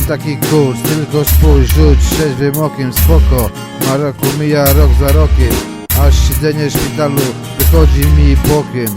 taki kurs, tylko spójrz, rzuć trzeźwym okiem, spoko. Na roku mija rok za rokiem Aż siedzenie w szpitalu wychodzi mi bokiem.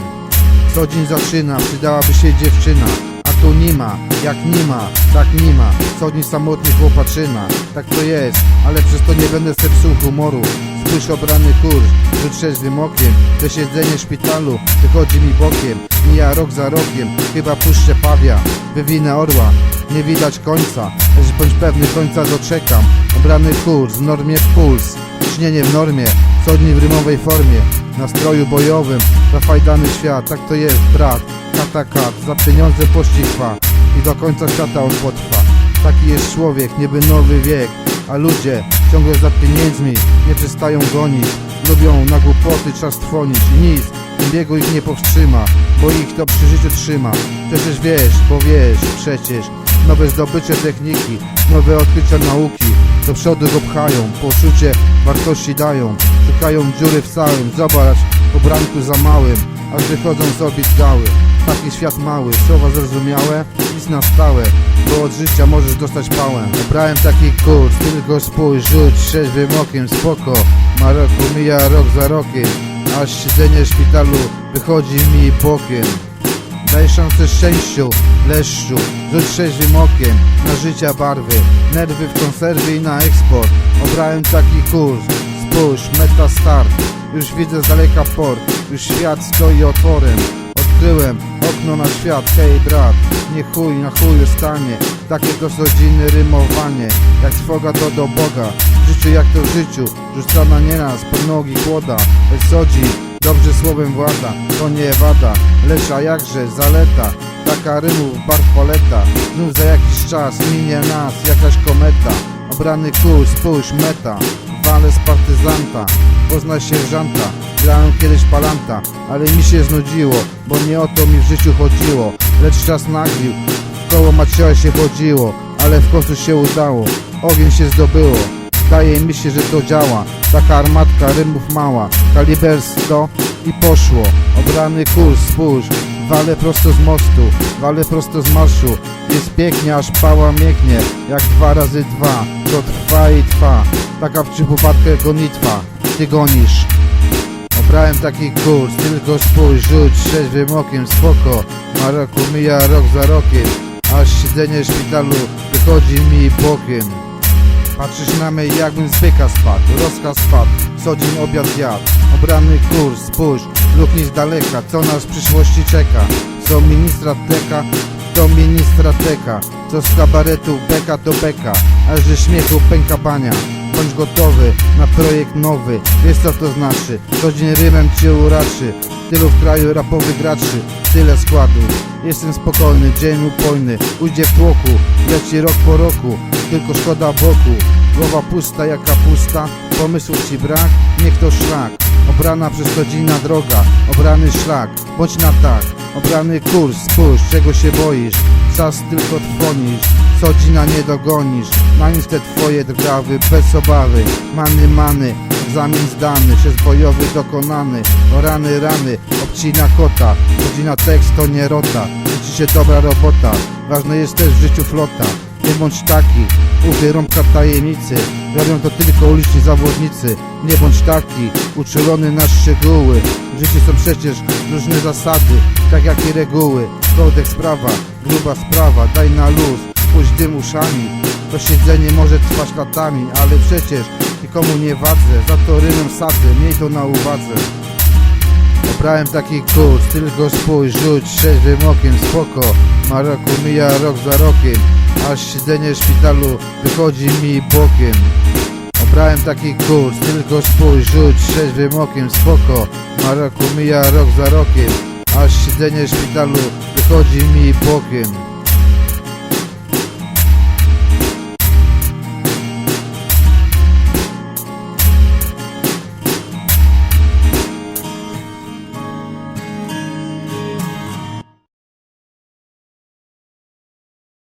Co dzień zaczyna, przydałaby się dziewczyna A tu nie ma, jak nie ma, tak nie ma. Co dzień samotny chłopaczyna Tak to jest, ale przez to nie będę zepsuł humoru. Spójrz obrany kurs, rzuć trzeźwym okiem To siedzenie w szpitalu wychodzi mi bokiem. Mija rok za rokiem, chyba puszczę pawia Wywinę orła, nie widać końca. Lecz bądź pewny końca doczekam. Obrany kurs, w normie puls. Śnienie w normie, co dni w rymowej formie. Nastroju bojowym, zafajdany świat. Tak to jest, brat, kata kat Za pieniądze pościg trwa I do końca świata on potrwa. Taki jest człowiek, niby nowy wiek. A ludzie ciągle za pieniędzmi Nie przestają gonić. Lubią na głupoty czas trwonić. I nic biegu ich nie powstrzyma Bo ich to przy życiu trzyma. Przecież wiesz, bo wiesz, przecież Nowe zdobycze techniki, nowe odkrycia nauki. Do przodu go pchają, poczucie wartości dają. Szukają dziury w całym, zobacz po branku za małym. Aż wychodzą z orbit gały. Taki świat mały, słowa zrozumiałe, nic na stałe. Bo od życia możesz dostać pałę. Obrałem taki kurs, tylko spójrz, rzuć trzeźwym okiem, spoko. Ma roku mija rok za rokiem. Aż siedzenie w szpitalu wychodzi mi bokiem Daj szansę szczęściu, leszczu. Rzuć trzeźwym okiem na życia barwy. Nerwy w konserwy i na eksport. Obrałem taki kurs. Spójrz, meta start. Już widzę z daleka port. Już świat stoi otworem. Odkryłem okno na świat. Hej brat, nie chuj na chuju stanie. Takie to rodziny rymowanie. Jak trwoga to do Boga. W życiu jak to w życiu. Rzucana nieraz pod nogi Lecz sodzi Dobrze słowem włada, to nie wada Lecz a jakże zaleta Taka rymów barw paleta Znów za jakiś czas minie nas jakaś kometa Obrany kurs, spójrz meta Wale z partyzanta Poznaj sierżanta Grałem kiedyś palanta Ale mi się znudziło Bo nie o to mi w życiu chodziło. Lecz czas naglił koło Macieja się chodziło Ale w końcu się udało Ogień się zdobyło Wydaje mi się, że to działa. Taka armatka rymów mała. Kaliber 100 i poszło. Obrany kurs, spójrz. Wale prosto z mostu Wale prosto z marszu. Jest pięknie, aż pała mięknie Jak dwa razy dwa. To trwa i trwa. Taka w przypuparkę gonitwa. Ty gonisz. Obrałem taki kurs, tylko spójrz, rzuć trzeźwym okiem, spoko. Na roku mija rok za rokiem Aż siedzenie w szpitalu wychodzi mi bokiem Patrzysz na mnie jakbym z byka spadł Rozkaz spadł, co dzień obiad jadł. Obrany kurs, spójrz, luknij z daleka Co nas w przyszłości czeka. Co ministra teka, to ministra teka Co z kabaretu beka do beka Aż ze śmiechu pęka bania. Bądź gotowy na projekt nowy Wiesz co to znaczy. Co dzień rymem cię uraczy Tylu w kraju rapowych graczy Tyle składu. Jestem spokojny, dzień upojny Ujdzie w tłoku, leci rok po roku Tylko szkoda boku. Głowa pusta jak kapusta. Pomysłów ci brak, niech to szlak. Obrana przez godzina droga. Obrany szlak, bądź na tak. Obrany kurs, spójrz, czego się boisz. Czas tylko trwonisz. Co dzina nie dogonisz. Na nic te twoje drgawy, bez obawy. Many, many, egzamin zdany. Przez bojowy dokonany. O rany, rany, obcina kota. Godzina tekst to nie rota. Liczy się dobra robota. Ważne jest też w życiu flota nie bądź taki, ufaj rąbka tajemnicy. Robią to tylko uliczni zawodnicy. Nie bądź taki, uczulony na szczegóły. W życiu są przecież różne zasady Tak jak i reguły. Kodeks prawa, gruba sprawa Daj na luz, puść dym uszami. To siedzenie może trwać latami Ale przecież nikomu nie wadzę. Za to rymem sadzę, miej to na uwadze. Obrałem taki kurs, tylko spójrz, rzuć trzeźwym okiem, spoko. Ma roku mija rok za rokiem Aż siedzenie w szpitalu wychodzi mi bokiem. Obrałem taki kurs, tylko spójrz, rzuć trzeźwym okiem, spoko. Ma roku mija rok za rokiem Aż siedzenie w szpitalu wychodzi mi bokiem